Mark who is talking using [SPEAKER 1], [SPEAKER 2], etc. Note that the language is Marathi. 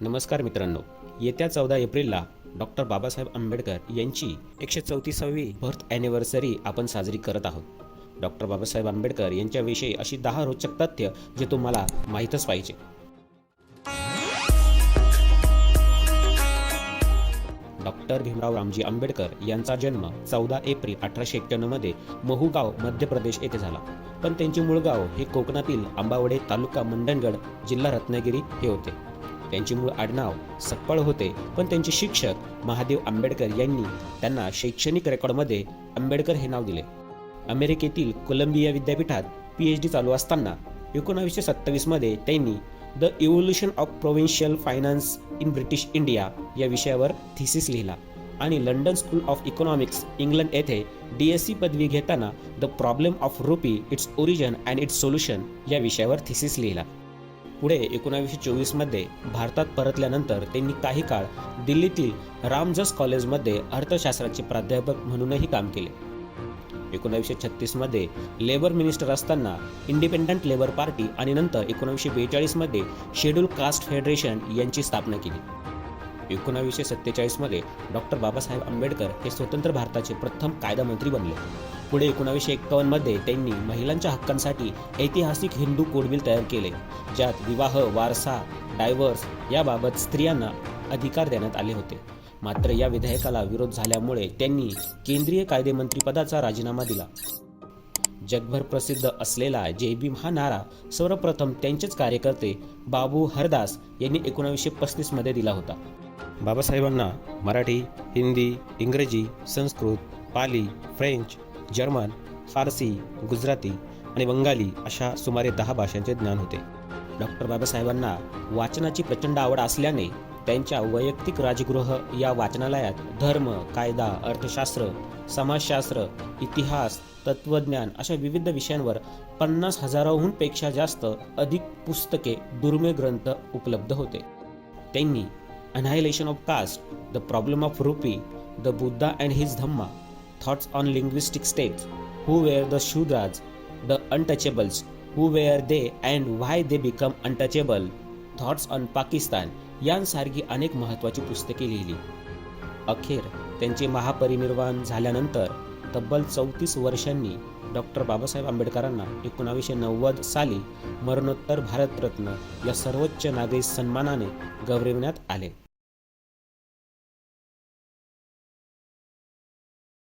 [SPEAKER 1] नमस्कार मित्रांनो. येत्या चौदा एप्रिलला डॉक्टर बाबासाहेब आंबेडकर यांची एकशे चौतीसावी बर्थ ॲनिव्हर्सरी आपण साजरी करत आहोत. डॉक्टर बाबासाहेब आंबेडकर यांच्याविषयी अशी दहा रोचक तथ्य जे तुम्हाला माहीतच पाहिजे. डॉक्टर भीमराव रामजी आंबेडकर यांचा जन्म चौदा एप्रिल अठराशे एक्क्याण्णवमध्ये महूगाव मध्य प्रदेश येथे झाला. पण त्यांचे मूळ गाव हे कोकणातील आंबावडे तालुका मंडणगड जिल्हा रत्नागिरी हे होते. त्यांचे मूळ आडनाव सकपाळ होते. पण त्यांचे शिक्षक महादेव आंबेडकर यांनी त्यांना शैक्षणिक रेकॉर्डमध्ये आंबेडकर हे नाव दिले. अमेरिकेतील कोलंबिया विद्यापीठात पी एच डी चालू असताना एकोणावीसशे सत्तावीसमध्ये त्यांनी the evolution of provincial finance in British India या विषयावर थिसिस लिहिला आणि London School of Economics England येथे डी एस सी पदवी घेताना the problem of rupee its origin and its solution या विषयावर थिसिस लिहिला. पुढे एकोणावीसशे चोवीसमध्ये भारतात परतल्यानंतर त्यांनी काही काळ दिल्लीतील रामजस कॉलेजमध्ये अर्थशास्त्राचे प्राध्यापक म्हणूनही काम केले. एकोणावीसशे छत्तीसमध्ये लेबर मिनिस्टर असताना इंडिपेंडंट लेबर पार्टी आणि नंतर एकोणावीसशे बेचाळीसमध्ये शेड्यूल कास्ट फेडरेशन यांची स्थापना केली. एकोणावीसशे सत्तेचाळीसमध्ये डॉक्टर बाबासाहेब आंबेडकर हे स्वतंत्र भारताचे प्रथम कायदामंत्री बनले. पुढे एकोणावीसशे एक्कावन्नमध्ये त्यांनी महिलांच्या हक्कांसाठी ऐतिहासिक हिंदू कोडविल तयार केले ज्यात विवाह वारसा डायव्हर्स याबाबत स्त्रियांना अधिकार देण्यात आले होते. मात्र या विधेयकाला विरोध झाल्यामुळे त्यांनी केंद्रीय कायदेमंत्रीपदाचा राजीनामा दिला. जगभर प्रसिद्ध असलेला जय भीम हा नारा सर्वप्रथम त्यांचेच कार्यकर्ते बाबू हरदास यांनी एकोणावीसशे पस्तीसमध्ये दिला होता. बाबासाहेबांना मराठी हिंदी इंग्रजी संस्कृत पाली फ्रेंच जर्मन फारसी गुजराती आणि बंगाली अशा सुमारे दहा भाषांचे ज्ञान होते. डॉक्टर बाबासाहेबांना वाचनाची प्रचंड आवड असल्याने त्यांच्या वैयक्तिक राजगृह या वाचनालयात धर्म कायदा अर्थशास्त्र समाजशास्त्र इतिहास तत्वज्ञान अशा विविध विषयांवर पन्नास हजाराहून पेक्षा जास्त अधिक पुस्तके दुर्मिळ ग्रंथ उपलब्ध होते. त्यांनी annihilation of caste the problem of rupee the Buddha and his Dhamma thoughts on linguistic states who were the Shudras the untouchables who were they and why they become untouchable thoughts on Pakistan यांसारखी अनेक महत्त्वाची पुस्तके लिहिली अखेर त्यांचे महापरिनिर्वाण झाल्यानंतर तब्बल चौतीस वर्षांनी डॉक्टर बाबासाहेब आंबेडकरांना एकोणावीसशे नव्वद साली मरणोत्तर भारतरत्न या सर्वोच्च नागरी सन्मानाने गौरविण्यात आले.